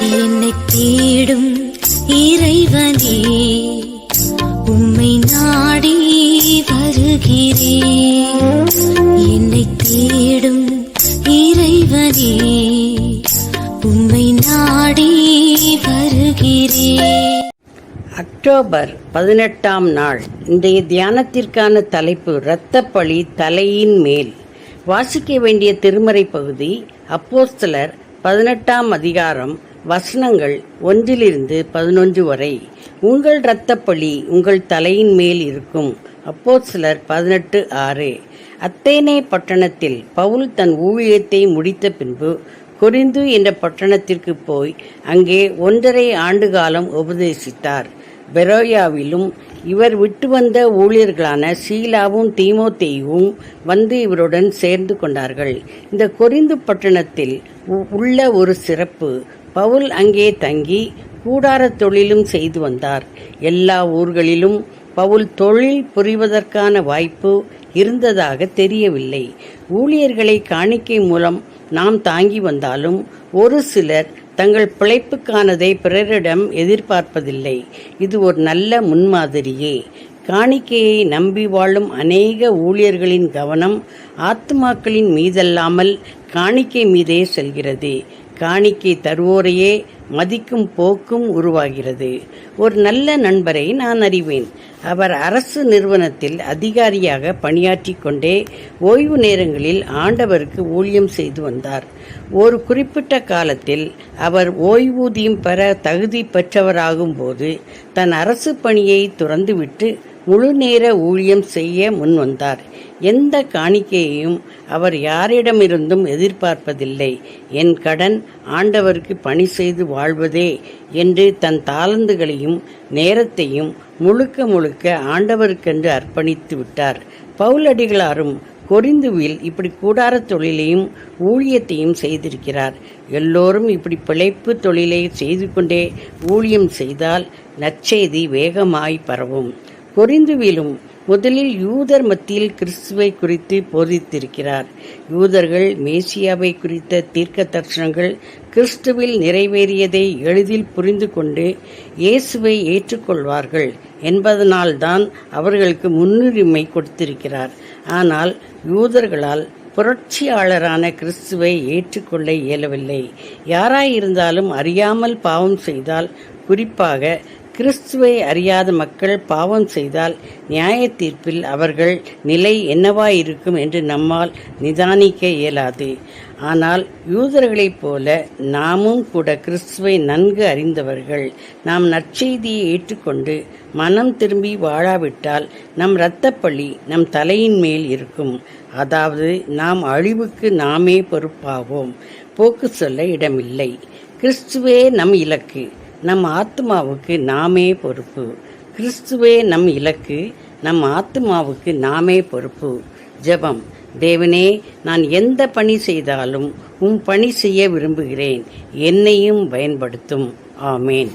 என்னை தேடும் இறைவனே உம்மை நாடி வருகிறேன் என்னை தேடும் இறைவனே உம்மை நாடி வருகிறேன் அக்டோபர் பதினெட்டாம் நாள். இன்றைய தியானத்திற்கான தலைப்பு இரத்தப்பழி தலையின் மேல். வாசிக்க வேண்டிய திருமறை பகுதி அப்போஸ்தலர் பதினெட்டாம் அதிகாரம் வசனங்கள் ஒன்றிலிருந்து பதினொன்று வரை உங்கள் இரத்தப்பழி உங்கள் தலையின் மேல் இருக்கும் அப்போஸ்தலர் பதினெட்டு ஆறு அத்தேனே பட்டணத்தில் பவுல் தன் ஊழியத்தை முடித்த பின்பு கொரிந்து என்ற பட்டணத்திற்கு போய் அங்கே ஒன்றரை ஆண்டு காலம் உபதேசித்தார். பெரோயாவிலும் இவர் விட்டு வந்த ஊழியர்களான சீலாவும் தீமோத்தேயும் வந்து இவருடன் சேர்ந்து கொண்டார்கள். இந்த கொரிந்து பட்டணத்தில் உ- உள்ள ஒரு சிறப்பு பவுல் அங்கே தங்கி கூடாரத் தொழிலும் செய்து வந்தார். எல்லா ஊர்களிலும் பவுல் தொழில் புரிவதற்கான வாய்ப்பு இருந்ததாக தெரியவில்லை. ஊழியர்களை காணிக்கை மூலம் நாம் தாங்கி வந்தாலும் ஒரு சிலர் தங்கள் பிழைப்புக்கானதை பிறரிடம் எதிர்பார்ப்பதில்லை. இது ஒரு நல்ல முன்மாதிரியே. காணிக்கையை நம்பி வாழும் அநேக ஊழியர்களின் கவனம் ஆத்மாக்களின் மீதல்லாமல் காணிக்கை மீதே செல்கிறது. காணிக்கை தருவோரையே மதிக்கும் போக்கும் உருவாகிறது. ஒரு நல்ல நண்பரை நான் அறிவேன். அவர் அரசு நிறுவனத்தில் அதிகாரியாக பணியாற்றி கொண்டே ஓய்வு நேரங்களில் ஆண்டவருக்கு ஊழியம் செய்து வந்தார். ஒரு குறிப்பிட்ட காலத்தில் அவர் ஓய்வூதியம் பெற தகுதி பெற்றவராகும் போது தன் அரசு பணியை துறந்துவிட்டு முழு நேர ஊழியம் செய்ய முன்வந்தார் எந்த காணிக்கையையும் அவர் யாரிடமிருந்தும் எதிர்பார்ப்பதில்லை. என் கடன் ஆண்டவருக்கு பணி செய்து வாழ்வதே என்று தன் தாளந்துகளையும் நேரத்தையும் முழுக்க முழுக்க ஆண்டவருக்கென்று அர்ப்பணித்து விட்டார். பவுலடிகளாரும் கொரிந்துவில் இப்படி கூடாரத் தொழிலையும் ஊழியத்தையும் செய்திருக்கிறார். எல்லோரும் இப்படி பிழைப்பு தொழிலை செய்து கொண்டே ஊழியம் செய்தால் நற்செய்தி வேகமாய் பரவும். கொரிந்துவிலும் முதலில் யூதர் மத்தியில் கிறிஸ்துவை குறித்து போதித்திருக்கிறார். யூதர்கள் மேசியாவை குறித்த தீர்க்க தர்ஷனங்கள் கிறிஸ்துவில் நிறைவேறியதை எளிதில் புரிந்து கொண்டு இயேசுவை ஏற்றுக்கொள்வார்கள் என்பதனால்தான் அவர்களுக்கு முன்னுரிமை கொடுத்திருக்கிறார். ஆனால் யூதர்களால் புரட்சியாளரான கிறிஸ்துவை ஏற்றுக்கொள்ள இயலவில்லை. யாராயிருந்தாலும் அறியாமல் பாவம் செய்தால் குறிப்பாக கிறிஸ்துவை அறியாத மக்கள் பாவம் செய்தால் நியாய தீர்ப்பில் அவர்கள் நிலை என்னவாயிருக்கும் என்று நம்மால் நிதானிக்க இயலாது. ஆனால் யூதர்களைப் போல நாமும் கூட கிறிஸ்துவை நன்கு அறிந்தவர்கள். நாம் நற்செய்தியை ஏற்றுக்கொண்டு மனம் திரும்பி வாழாவிட்டால் நம் இரத்தப்பழி நம் தலையின் மேல் இருக்கும். அதாவது நாம் அழிவுக்கு நாமே பொறுப்பாவோம். போக்கு சொல்ல இடமில்லை. கிறிஸ்துவே நம் இலக்கு. நம் ஆத்மாவுக்கு நாமே பொறுப்பு. கிறிஸ்துவே நம் இலக்கு நம் ஆத்மாவுக்கு நாமே பொறுப்பு. ஜெபம். தேவனே நான் எந்த பணி செய்தாலும் உம் பணி செய்ய விரும்புகிறேன். என்னையும் பயன்படுத்தும். ஆமேன்.